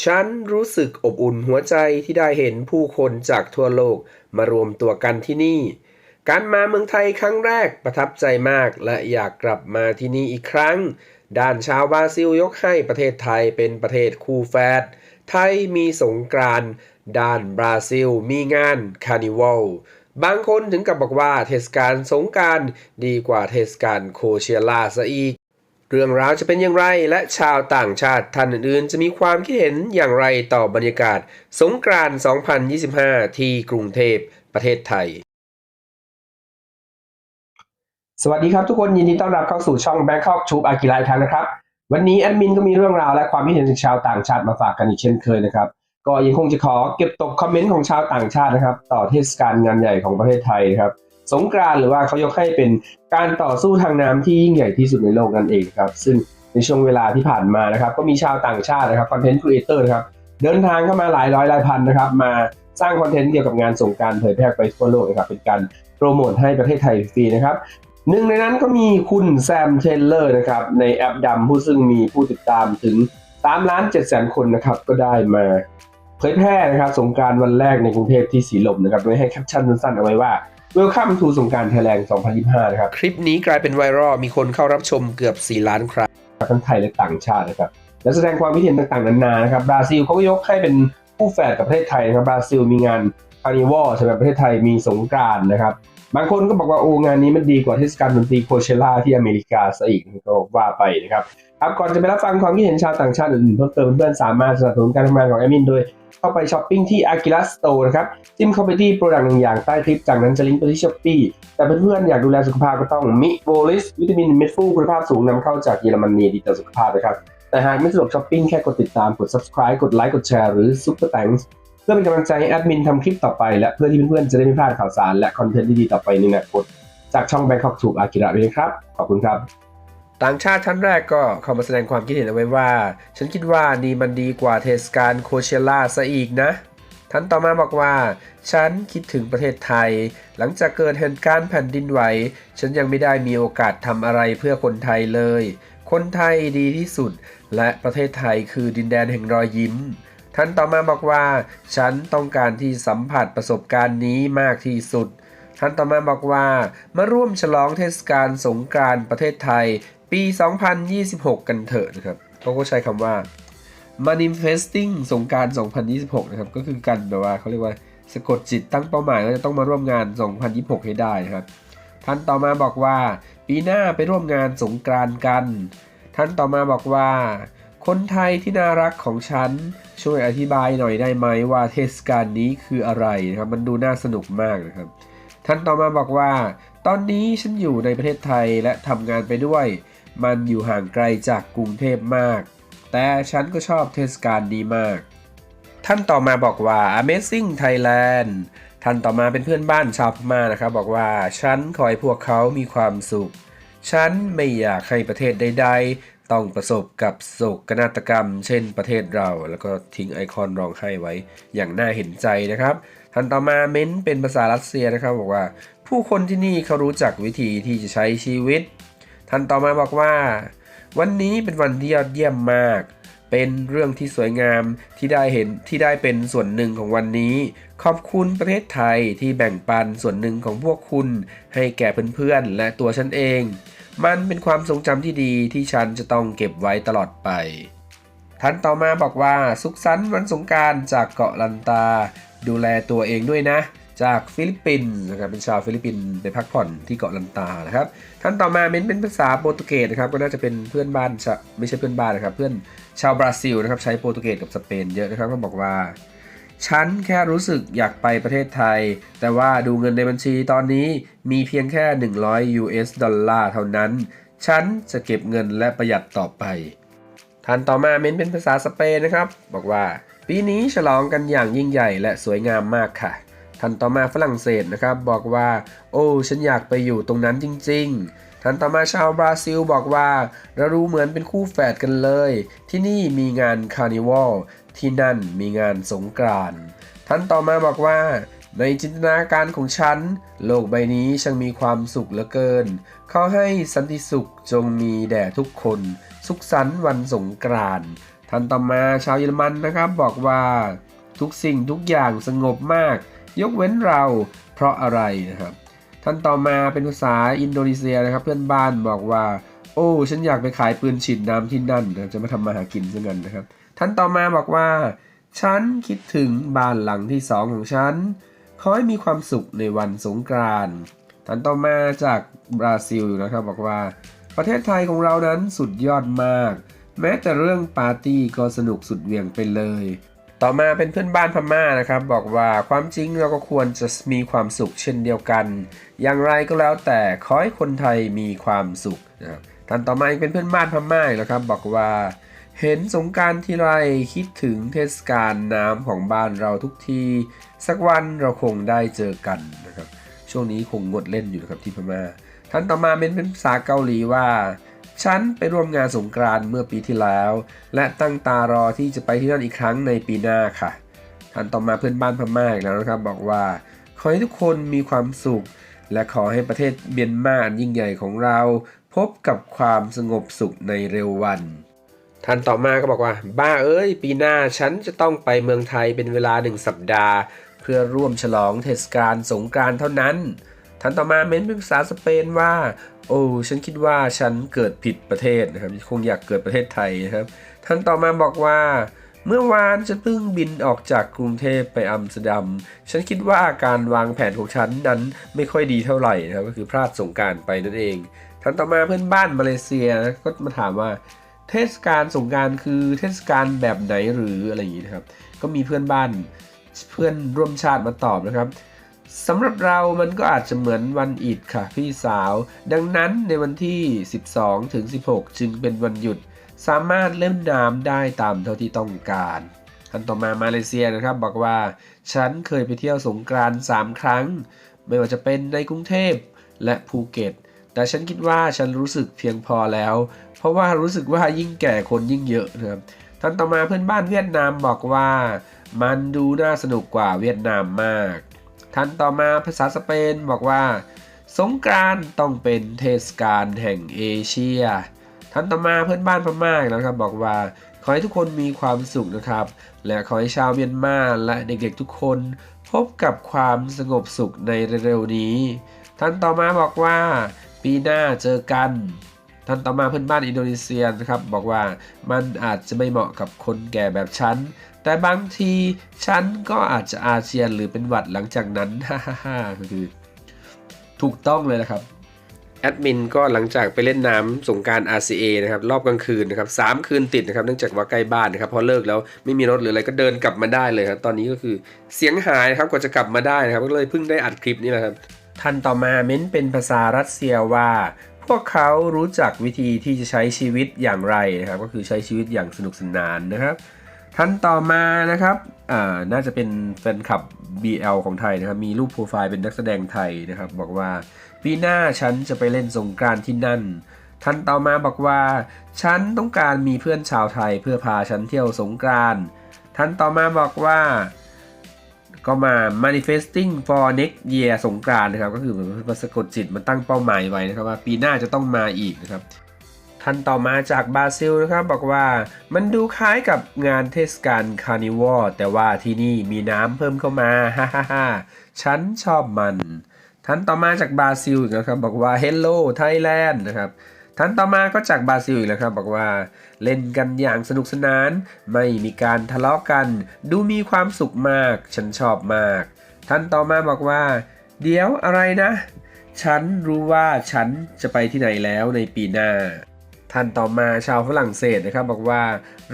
ฉันรู้สึกอบอุ่นหัวใจที่ได้เห็นผู้คนจากทั่วโลกมารวมตัวกันที่นี่ การมาเมืองไทยครั้งแรกประทับใจมากและอยากกลับมาที่นี่อีกครั้ง ด้านชาวบราซิลยกให้ประเทศไทยเป็นประเทศคู่แฝดไทยมีสงกรานต์ด้านบราซิลมีงานคาร์นิวัลบางคนถึงกับบอกว่าเทศกาลสงกรารดีกว่าเทศกาลโคเชียลาซะอีก เรื่องราวจะเป็นอย่างไรและชาวต่างชาติท่านอื่นๆ จะมีความคิดเห็นอย่างไรต่อบรรยากาศ สงกรานต์ 2025 ที่กรุงเทพประเทศไทย สวัสดีครับทุกคนยินดีต้อนรับเข้าสู่ช่อง Bangkok Tube อากิไลทันนะครับ วันนี้แอดมินก็มีเรื่องราวและความคิดเห็นชาวต่างชาติมาฝากกันอีกเช่นเคยนะครับ ก็ยังคงจะขอเก็บตกคอมเมนต์ของชาวต่างชาตินะครับ ต่อเทศกาลงานใหญ่ของประเทศไทยครับ สงกรานหรือว่าเขายกให้เป็นการต่อสู้ทางน้ำที่ยิ่งใหญ่ที่สุดในโลกนั่นเองครับ ซึ่งในช่วงเวลาที่ผ่านมานะครับ ก็มีชาวต่างชาตินะครับคอนเทนต์ครีเอเตอร์นะครับเดินทางเข้ามาหลายร้อยหลายพันนะครับ มาสร้างคอนเทนต์เกี่ยวกับงานสงการเผยแพร่ไปทั่วโลกนะครับเป็นการโปรโมทให้ประเทศไทยฟรีนะครับหนึ่งในนั้นก็มีคุณแซมเทเลอร์นะครับในแอปดำผู้ซึ่งมีผู้ติดตามถึง3ล้าน7แสนคนนะครับก็ได้มาเผยแพร่นะครับสงการวันแรกในกรุงเทพที่สีลมนะครับโดยให้แคปชั่นสั้นๆเอาไว้ว่า Welcome to สงกรารไทยแลนด์ 2025 นะครับ คลิปนี้กลายเป็นไวรัลมีคนเข้ารับชมเกือบ 4 ล้านครั้งทั้งไทยและต่างชาตินะครับ และแสดงความคิดเห็นต่างๆ นานานะครับบราซิลเขาก็ยกให้เป็นคู่แฝดกับประเทศไทยนะครับบราซิลมีงานคาร์นิวัลสำหรับประเทศไทยมีสงกรานต์นะครับ บางคนก็บอกว่าโอ้งานนี้มันดีกว่าเทศกาลดนตรีโคเชล่าที่อเมริกาซะอีกก็ว่าไปนะครับครับก่อนจะไปรับฟังความคิดเห็นชาวต่างชาติอื่นเพิ่มเติมเพื่อนสามารถสนับสนุนการทำงานของแอมินโดยเข้าไปช้อปปิ้งที่ Aquila Store นะครับจิ้มเข้าไปที่โปรดักต์หนึ่งอย่างใต้คลิปจากนั้นจะลิงก์ไปที่ช้อปปี้แต่เพื่อนๆอยากดูแลสุขภาพก็ต้องมิโบลิสวิตามินเม็ดฟูคุณภาพสูงนำเข้าจากเยอรมนีดีต่อสุขภาพนะครับแต่หากไม่สะดวกช้อปปิ้งแค่กดติดตามกด subscribe กดไลค์กดแชร์หรือ super thanks พื่อเป็นกำลังใจให้แอดมินทำคลิปต่อไป และเพื่อที่เพื่อนๆจะได้ไม่พลาดข่าวสารและคอนเทนต์ดีๆต่อไปในอนาคตจากช่อง Bangkok ถูกอากิระด้วยนะครับ ขอบคุณครับ ต่างชาติท่านแรกก็เข้ามาแสดงความคิดเห็นเอาไว้ว่า ฉันคิดว่านี่มันดีกว่าเทศกาลโคเชล่าซะอีกนะท่านต่อมาบอกว่า ฉันคิดถึงประเทศไทย หลังจากเกิดเหตุการณ์แผ่นดินไหว ฉันยังไม่ได้มีโอกาสทำอะไรเพื่อคนไทยเลย คนไทยดีที่สุด และประเทศไทยคือดินแดนแห่งรอยยิ้ม ท่านต่อมาบอกว่า ฉันต้องการที่สัมผัสประสบการณ์นี้มากที่สุด ท่านต่อมาบอกว่า มาร่วมฉลองเทศกาลสงกรานต์ประเทศไทย ปี 2026 กันเถอะนะครับเขาก็ใช้คำว่า manifesting สงการ 2026 นะครับ ก็คือการแบบว่าเขาเรียกว่าสะกดจิตตั้งเป้าหมายว่าจะต้องมาร่วมงาน 2026 ให้ได้นะครับ ท่านต่อมาบอกว่า ปีหน้าไปร่วมงานสงกรานต์กัน ท่านต่อมาบอกว่า คนไทยที่น่ารักของฉัน ช่วยอธิบายหน่อยได้ไหมว่าเทศกาลนี้คืออะไรนะครับ มันดูน่าสนุกมากนะครับ ท่านต่อมาบอกว่า ตอนนี้ฉันอยู่ในประเทศไทยและทำงานไปด้วย มันอยู่ห่างไกลจากกรุงเทพมาก แต่ฉันก็ชอบเทศกาลนี้มาก ท่านต่อมาบอกว่า Amazing Thailand ท่านต่อมาเป็นเพื่อนบ้านชาวพม่านะครับ บอกว่าฉันขอให้พวกเขามีความสุข ฉันไม่อยากให้ประเทศใด ต้องประสบกับโศกนาฏกรรม เช่นประเทศเรา แล้วก็ทิ้งไอคอนร้องไห้ไว้อย่างน่าเห็นใจนะครับท่านต่อมาเม้นเป็นภาษารัสเซียนะครับบอกว่า ผู้คนที่นี่เขารู้จักวิธีที่จะใช้ชีวิตท่านต่อมาบอกว่า วันนี้เป็นวันที่ยอดเยี่ยมมาก เป็นเรื่องที่สวยงามที่ได้เห็นที่ได้เป็นส่วนหนึ่งของวันนี้ ขอบคุณประเทศไทยที่แบ่งปันส่วนหนึ่งของพวกคุณ ให้แก่เพื่อนๆและตัวฉันเอง มันเป็นความทรงจำที่ดีที่ฉันจะต้องเก็บไว้ตลอดไป ท่านต่อมาบอกว่าสุขสันต์วันสงการจากเกาะลันตา ดูแลตัวเองด้วยนะ จากฟิลิปปินส์นะครับเป็นชาวฟิลิปปินส์ไปพักผ่อนที่เกาะลันตานะครับท่านต่อมาเม้นเป็นภาษาโปรตุเกสนะครับก็น่าจะเป็นเพื่อนบ้านไม่ใช่เพื่อนบ้านนะครับ เพื่อนชาวบราซิลนะครับใช้โปรตุเกสกับสเปนเยอะนะครับก็บอกว่า ฉันแค่รู้สึกอยากไปประเทศไทย แต่ว่าดูเงินในบัญชีตอนนี้มีเพียงแค่ 100 US ดอลลาร์เท่านั้น ฉันจะเก็บเงินและประหยัดต่อไปท่านต่อมาเม้นเป็นภาษาสเปนนะครับ บอกว่า ปีนี้ฉลองกันอย่างยิ่งใหญ่และสวยงามมากค่ะท่านต่อมาฝรั่งเศสนะครับ บอกว่า โอ้ฉันอยากไปอยู่ตรงนั้นจริง ๆท่านต่อมาชาวบราซิลบอกว่าเรารู้เหมือนเป็นคู่แฝดกันเลย ที่นี่มีงานคาร์นิวัล ที่นั่นมีงานสงกรานต์ท่านต่อมาบอกว่า ในจินตนาการของฉัน โลกใบนี้ช่างมีความสุขเหลือเกิน ขอให้สันติสุขจงมีแด่ทุกคน สุขสันต์วันสงกรานต์ท่านต่อมาชาวเยอรมันนะครับบอกว่าทุกสิ่งทุกอย่างสงบมาก ยกเว้นเราเพราะอะไรนะครับท่านต่อมาเป็นภาษาอินโดนีเซียนะครับ เพื่อนบ้านบอกว่า โอ้ ฉันอยากไปขายปืนฉีดน้ำที่นั่นนะจะมาทำมาหากินซะงั้นนะครับ ท่านต่อมาบอกว่า ฉันคิดถึงบ้านหลังที่สองของฉัน ขอให้มีความสุขในวันสงกรานต์ท่านต่อมาจากบราซิลนะครับบอกว่า ประเทศไทยของเรานั้นสุดยอดมาก แม้แต่เรื่องปาร์ตี้ก็สนุกสุดเหวี่ยงไปเลย ต่อมาเป็นเพื่อนบ้านพม่านะครับ บอกว่าความจริงเราก็ควรจะมีความสุขเช่นเดียวกัน อย่างไรก็แล้วแต่ขอให้คนไทยมีความสุขนะครับท่านต่อมาอีกเป็นเพื่อนบ้านพม่าแล้วครับ บอกว่า เห็นสงการทีไรคิดถึงเทศกาลน้ำของบ้านเราทุกที สักวันเราคงได้เจอกันนะครับ ช่วงนี้คงงดเล่นอยู่นะครับที่พม่าท่านต่อมาเป็นเป็นภาษาเกาหลีว่า ฉันไปร่วมงานสงกรานต์เมื่อปีที่แล้ว และตั้งตารอที่จะไปที่นั่นอีกครั้งในปีหน้าค่ะท่านต่อมาเพื่อนบ้านพม่าอีกแล้วนะครับ บอกว่า ขอให้ทุกคนมีความสุข และขอให้ประเทศเมียนมาอันยิ่งใหญ่ของเรา พบกับความสงบสุขในเร็ววัน ท่านต่อมาก็บอกว่า บ้าเอ้ย ปีหน้าฉันจะต้องไปเมืองไทยเป็นเวลาหนึ่งสัปดาห์ เพื่อร่วมฉลองเทศกาลสงกรานต์เท่านั้น ท่านต่อมาเม้นเป็นภาษาสเปนว่า โอ้ฉันคิดว่าฉันเกิดผิดประเทศนะครับคงอยากเกิดประเทศไทยนะครับ ท่านต่อมาบอกว่าเมื่อวานฉันเพิ่งบินออกจากกรุงเทพไปอัมสเตอร์ดัม ฉันคิดว่าการวางแผนของฉันนั้นไม่ค่อยดีเท่าไหร่นะครับก็คือพลาดสงกรารไปนั่นเองท่านต่อมาเพื่อนบ้านมาเลเซียนะก็มาถามว่า เทศกาลสงกรารคือเทศกาลแบบไหนหรืออะไรอย่างนี้นะครับ ก็มีเพื่อนบ้านเพื่อนร่วมชาติมาตอบนะครับสำหรับเรามันก็อาจจะเหมือนวันอิดค่ะพี่สาว ดังนั้นในวันที่ 12 ถึง 16 จึงเป็นวันหยุด สามารถเล่นน้ำได้ตามเท่าที่ต้องการอันต่อมามาเลเซียนะครับ บอกว่า ฉันเคยไปเที่ยวสงกรานต์3ครั้ง ไม่ว่าจะเป็นในกรุงเทพและภูเก็ต แต่ฉันคิดว่าฉันรู้สึกเพียงพอแล้ว เพราะว่ารู้สึกว่ายิ่งแก่คนยิ่งเยอะนะครับท่านต่อมาเพื่อนบ้านเวียดนามบอกว่า มันดูน่าสนุกกว่าเวียดนามมาก ท่านต่อมาภาษาสเปนบอกว่า สงกรานต้องเป็นเทศกาลแห่งเอเชีย ท่านต่อมาเพื่อนบ้านพม่าอีกแล้วครับบอกว่าขอให้ทุกคนมีความสุขนะครับ และขอให้ชาวเมียนมาและเด็กๆทุกคน พบกับความสงบสุขในเร็วๆนี้ ท่านต่อมาบอกว่า ปีหน้าเจอกันท่านต่อมาเพื่อนบ้านอินโดนีเซียนะครับ บอกว่ามันอาจจะไม่เหมาะกับคนแก่แบบฉัน แต่บางทีฉันก็อาจจะอาเจียนหรือเป็นหวัดหลังจากนั้นฮ่าฮ่าฮ่าก็คือ ถูกต้องเลยนะครับแอดมินก็หลังจากไปเล่นน้ำสงกราร RCA นะครับรอบกลางคืนนะครับสามคืนติดนะครับเนื่องจากว่าใกล้บ้านนะครับพอเลิกแล้วไม่มีรถหรืออะไรก็เดินกลับมาได้เลยครับตอนนี้ก็คือเสียงหายนะครับกว่าจะกลับมาได้นะครับก็เลยเพิ่งได้อัดคลิปนี้แหละครับ ท่านต่อมาเม้นเป็นภาษารัสเซียว่า พวกเขารู้จักวิธีที่จะใช้ชีวิตอย่างไรนะครับ ก็คือใช้ชีวิตอย่างสนุกสนานนะครับ ท่านต่อมานะครับน่าจะเป็นแฟนคลับ BL ของไทยนะครับ มีรูปโปรไฟล์เป็นนักแสดงไทยนะครับ บอกว่าปีหน้าฉันจะไปเล่นสงกรานที่นั่น ท่านต่อมาบอกว่า ฉันต้องการมีเพื่อนชาวไทยเพื่อพาฉันเที่ยวสงกรานท่านต่อมาบอกว่า ก็มา manifesting for next year สงกรานต์นะครับ ก็คือเหมือนมาสะกดจิตมันตั้งเป้าหมายไว้นะครับว่าปีหน้าจะต้องมาอีกนะครับท่านต่อมาจากบราซิลนะครับบอกว่ามันดูคล้ายกับงานเทศกาลคาร์นิวัลแต่ว่าที่นี่มีน้ำเพิ่มเข้ามาฮ่าฮ่าฮ่าฉันชอบมัน ท่านต่อมาจากบราซิลนะครับบอกว่า Hello Thailand นะครับ ท่านต่อมาก็จากบราซิลอีกแล้วครับบอกว่าเล่นกันอย่างสนุกสนาน ไม่มีการทะเลาะกัน ดูมีความสุขมาก ฉันชอบมาก ท่านต่อมาบอกว่า เดี๋ยวอะไรนะ ฉันรู้ว่าฉันจะไปที่ไหนแล้วในปีหน้า ท่านต่อมาชาวฝรั่งเศสนะครับบอกว่า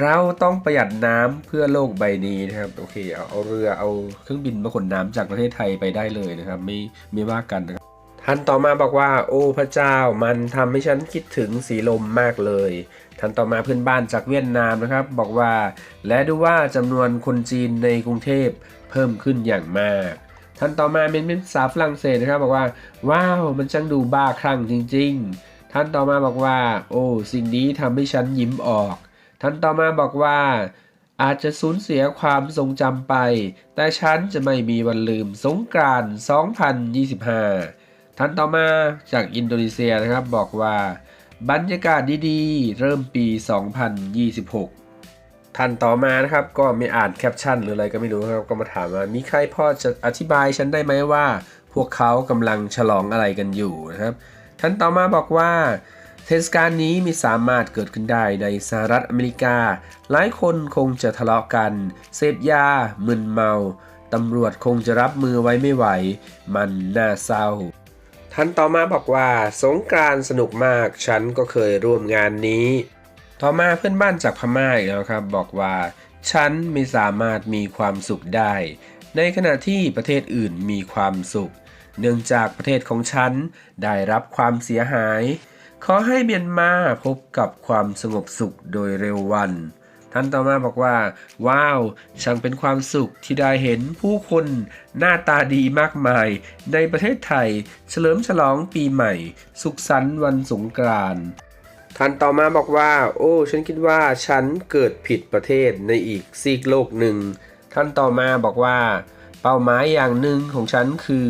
เราต้องประหยัดน้ำเพื่อโลกใบนี้นะครับโอเคเอาเรือเอาเครื่องบินมาขนน้ำจากประเทศไทยไปได้เลยนะครับ ไม่ไม่ว่ากันนะครับ ท่านต่อมาบอกว่า โอ้พระเจ้ามันทำให้ฉันคิดถึงสีลมมากเลย ท่านต่อมาเพื่อนบ้านจากเวียดนามนะครับ บอกว่า และดูว่าจำนวนคนจีนในกรุงเทพเพิ่มขึ้นอย่างมาก ท่านต่อมาเป็นเป็นภาษาฝรั่งเศสนะครับ บอกว่า ว้าวมันช่างดูบ้าคลั่งจริง ๆ ท่านต่อมาบอกว่า โอ้สิ่งนี้ทำให้ฉันยิ้มออก ท่านต่อมาบอกว่าอาจจะสูญเสียความทรงจำไป แต่ฉันจะไม่มีวันลืมสงกรานต์2025 ท่านต่อมาจากอินโดนีเซียนะครับบอกว่า บรรยากาศดีๆ เริ่มปี 2026 ท่านต่อมานะครับก็ไม่อ่านแคปชั่นหรืออะไรก็ไม่รู้ครับก็มาถามว่ามีใครพอจะอธิบายฉันได้ไหมว่า พวกเขากำลังฉลองอะไรกันอยู่นะครับ ท่านต่อมาบอกว่าเทศกาลนี้มีสามารถเกิดขึ้นได้ในสหรัฐอเมริกา หลายคนคงจะทะเลาะกัน เสพยามึนเมา ตำรวจคงจะรับมือไว้ไม่ไหว มันน่าเศร้า ท่านต่อมาบอกว่าสงกรานสนุกมาก ฉันก็เคยร่วมงานนี้ ต่อมาเพื่อนบ้านจากพม่าอีกแล้วครับ บอกว่า ฉันไม่สามารถมีความสุขได้ ในขณะที่ประเทศอื่นมีความสุข เนื่องจากประเทศของฉันได้รับความเสียหาย ขอให้เมียนมาพบกับความสงบสุขโดยเร็ววัน ท่านต่อมาบอกว่า ว้าวช่างเป็นความสุขที่ได้เห็นผู้คนหน้าตาดีมากมาย ในประเทศไทย เฉลิมฉลองปีใหม่ สุขสันต์วันสงกรานต์ท่านต่อมาบอกว่า โอ้ ฉันคิดว่าฉันเกิดผิดประเทศในอีกซีกโลกหนึ่ง ท่านต่อมาบอกว่า เป้าหมายอย่างหนึ่งของฉันคือ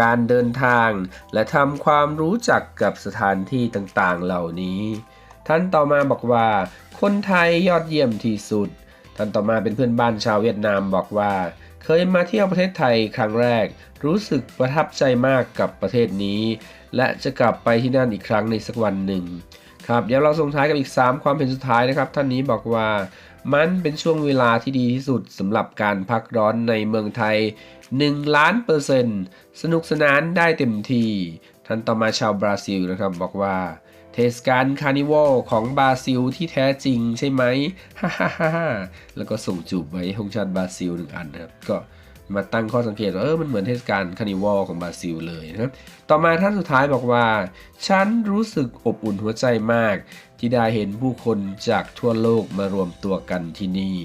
การเดินทาง และทำความรู้จักกับสถานที่ต่างๆเหล่านี้ ท่านต่อมาบอกว่า คนไทยยอดเยี่ยมที่สุด ท่านต่อมาเป็นเพื่อนบ้านชาวเวียดนามบอกว่า เคยมาเที่ยวประเทศไทยครั้งแรก รู้สึกประทับใจมากกับประเทศนี้ และจะกลับไปที่นั่นอีกครั้งในสักวันหนึ่งครับเดี๋ยวเราส่งท้ายกับอีก 3 ความเห็นสุดท้ายนะครับ ท่านนี้บอกว่ามันเป็นช่วงเวลาที่ดีที่สุดสำหรับการพักร้อนในเมืองไทย 1 ล้านเปอร์เซ็นต์สนุกสนานได้เต็มที่ ท่านต่อมาชาวบราซิลนะครับบอกว่า เทศกาลคาร์นิวัลของบราซิลที่แท้จริงใช่ไหมฮ่าฮ่าฮ่าแล้วก็ส่งจูบไว้ธงชาติบราซิลหนึ่งอันนะครับ ก็มาตั้งข้อสังเกตว่าเออมันเหมือนเทศกาลคาร์นิวัลของบราซิลเลยนะครับ ต่อมาท่านสุดท้ายบอกว่า ฉันรู้สึกอบอุ่นหัวใจมาก ที่ได้เห็นผู้คนจากทั่วโลกมารวมตัวกันที่นี่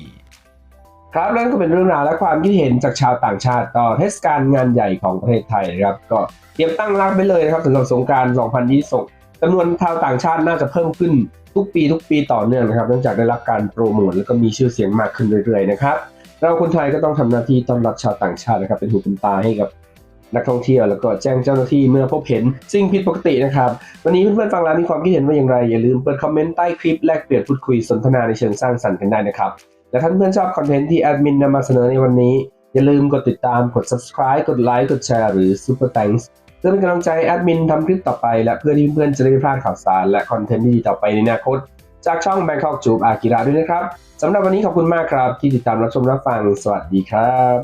ครับนั่นก็เป็นเรื่องราวและความคิดเห็นจากชาวต่างชาติต่อเทศกาลงานใหญ่ของประเทศไทยนะครับ ก็เตรียมตั้งรับไปเลยนะครับสำหรับสงกราร 2020 จำนวนชาวต่างชาติน่าจะเพิ่มขึ้นทุกปีทุกปีต่อเนื่องนะครับเนื่องจากได้รับการโปรโมทแล้วก็มีชื่อเสียงมากขึ้นเรื่อยๆนะครับเราคนไทยก็ต้องทำหน้าที่ต้อนรับชาวต่างชาตินะครับ เป็นหูเป็นตาให้กับนักท่องเที่ยวแล้วก็แจ้งเจ้าหน้าที่เมื่อพบเห็นสิ่งผิดปกตินะครับ วันนี้เพื่อนๆฟังแล้วมีความคิดเห็นว่าอย่างไร อย่าลืมเปิดคอมเมนต์ใต้คลิปแลกเปลี่ยนพูดคุยสนทนาในเชิงสร้างสรรค์กันได้นะครับและถ้านเพื่อนชอบคอนเทนต์ที่แอดมินนำมาเสนอในวันนี้ อย่าลืมกดติดตามกด subscribe กดไลค์กดแชร์หรือ super thanks เพื่อเป็นกำลังใจแอดมินทำคลิปต่อไป และเพื่อที่เพื่อนๆจะได้ไม่พลาดข่าวสารและคอนเทนต์ดีๆต่อไปในอนาคต จากช่อง Bangkok จูบอากิระด้วยนะครับสำหรับวันนี้ขอบคุณมากครับที่ติดตามรับชมรับฟัง สวัสดีครับ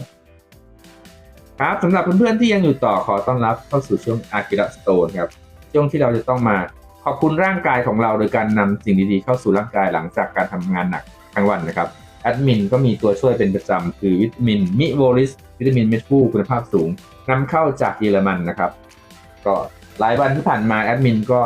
ครับสำหรับเพื่อนๆที่ยังอยู่ต่อขอต้อนรับเข้าสู่ช่วงอากิระสโตนครับช่วงที่เราจะต้องมาขอบคุณร่างกายของเราโดยการนำสิ่งดีๆเข้าสู่ร่างกายหลังจากการทำงานหนักทั้งวันนะครับแอดมินก็มีตัวช่วยเป็นประจำคือวิตามินมิโวลิส วิตามินเม็ดฟูคุณภาพสูงนำเข้าจากเยอรมันนะครับ ก็หลายวันที่ผ่านมาแอดมินก็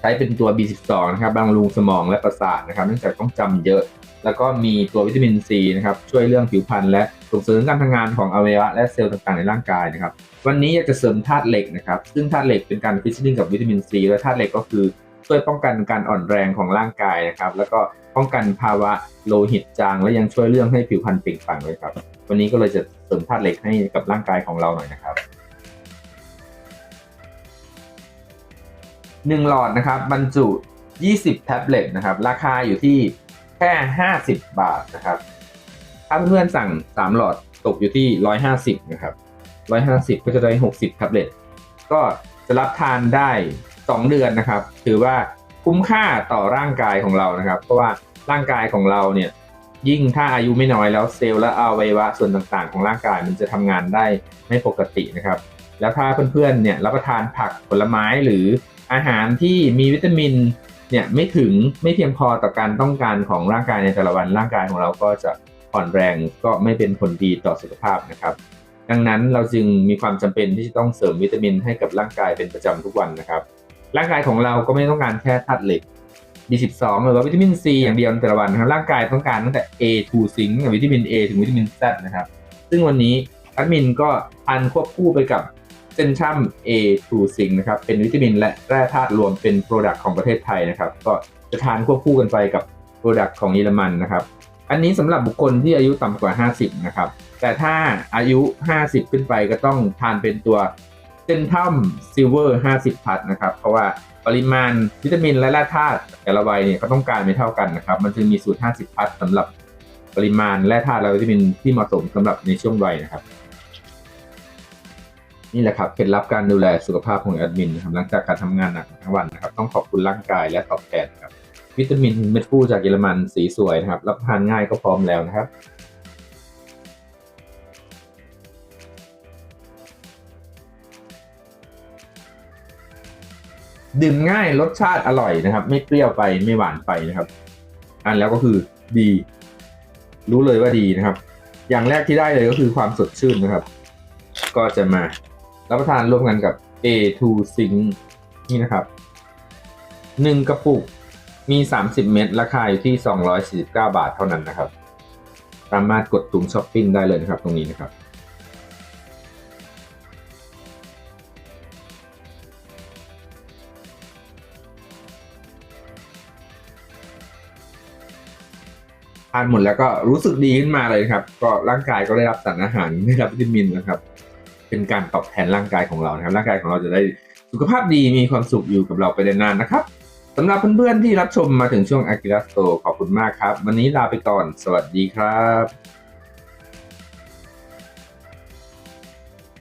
ใช้เป็นตัว B12 นะครับบำรุงสมองและประสาทนะครับเนื่องจากต้องจำเยอะ แล้วก็มีตัววิตามินซีนะครับช่วยเรื่องผิวพรรณและส่งเสริมการทำงานของอวัยวะและเซลล์ต่างๆในร่างกายนะครับ วันนี้อยากจะเสริมธาตุเหล็กนะครับ ซึ่งธาตุเหล็กเป็นการฟิชชิ่งกับวิตามินซีและธาตุเหล็กก็คือช่วยป้องกันการอ่อนแรงของร่างกายนะครับ แล้วก็ป้องกันภาวะโลหิตจาง และยังช่วยเรื่องให้ผิวพรรณเปล่งปลั่งด้วยครับ วันนี้ก็เลยจะเสริมธาตุเหล็กให้กับร่างกายของเราหน่อยนะครับ หนึ่งหลอดนะครับบรรจุ 20 แท็บเล็ตนะครับราคาอยู่ที่แค่ 50 บาทนะครับถ้าเพื่อนๆสั่ง 3 หลอดตกอยู่ที่ 150นะครับ150 ก็จะได้ 60 แท็บเล็ตก็จะรับทานได้ 2 เดือนนะครับ ถือว่าคุ้มค่าต่อร่างกายของเรานะครับ เพราะว่าร่างกายของเราเนี่ยยิ่งถ้าอายุไม่น้อยแล้วเซลล์และอวัยวะส่วนต่างๆ ของร่างกายมันจะทำงานได้ไม่ปกตินะครับ แล้วถ้าเพื่อนๆเนี่ยรับประทานผักผลไม้หรือ อาหารที่มีวิตามินเนี่ยไม่ถึงไม่เพียงพอต่อการต้องการของร่างกายในแต่ละวันร่างกายของเราก็จะอ่อนแรงก็ไม่เป็นผลดีต่อสุขภาพนะครับ ดังนั้นเราจึงมีความจำเป็นที่จะต้องเสริมวิตามินให้กับร่างกายเป็นประจำทุกวันนะครับ ร่างกายของเราก็ไม่ต้องการแค่ธาตุเหล็ก B12 หรือว่าวิตามิน C อย่างเดียวในแต่ละวันนะครับร่างกายต้องการตั้งแต่ A to ซิงค์วิตามิน A ถึงวิตามิน Z นะครับ ซึ่งวันนี้แอดมินก็อันควบคู่ไปกับ เซนชัม A to Zinc นะครับ เป็นวิตามินและแร่ธาตุรวมเป็นโปรดักต์ของประเทศไทยนะครับ ก็จะทานควบคู่กันไปกับโปรดักต์ของเยอรมันนะครับ อันนี้สำหรับบุคคลที่อายุต่ำกว่า 50 นะครับ แต่ถ้าอายุ 50 ขึ้นไปก็ต้องทานเป็นตัวเซนทัมซิลเวอร์ 50 พัทนะครับ เพราะว่าปริมาณวิตามินและแร่ธาตุแต่ละวัยเนี่ยก็ต้องการไม่เท่ากันนะครับ มันจึงมีสูตร 50 พัทสำหรับปริมาณแร่ธาตุและวิตามินที่เหมาะสมสำหรับในช่วงวัยนะครับ นี่แหละครับเคล็ดลับการดูแลสุขภาพของแอดมินนะครับหลังจากการทำงานหนักทั้งวันนะครับ ต้องขอบคุณร่างกายและตอบแทนครับ วิตามินเม็ดฟูจากเยอรมันสีสวยนะครับ รับทานง่ายก็พร้อมแล้วนะครับดื่มง่ายรสชาติอร่อยนะครับ ไม่เปรี้ยวไปไม่หวานไปนะครับ อันแล้วก็คือดี รู้เลยว่าดีนะครับ อย่างแรกที่ได้เลยก็คือความสดชื่นนะครับ ก็จะมา รับประทานร่วมกันกับ A2 Zinc นี่นะครับหนึ่งกระปุกมี 30 เม็ดราคาอยู่ที่ 249 บาทเท่านั้นนะครับ สามารถกดตุ่มช้อปปิ้งได้เลยนะครับ ตรงนี้นะครับ ทานหมดแล้วก็รู้สึกดีขึ้นมาเลยครับ ก็ร่างกายก็ได้รับสารอาหารได้รับวิตามินนะครับ เป็นการตอบแทนร่างกายของเรานะครับร่างกายของเราจะได้สุขภาพดีมีความสุขอยู่กับเราไปได้นานนะครับสำหรับเพื่อนๆที่รับชมมาถึงช่วงอากิรัสโตขอบคุณมากครับ วันนี้ลาไปก่อน สวัสดีครับ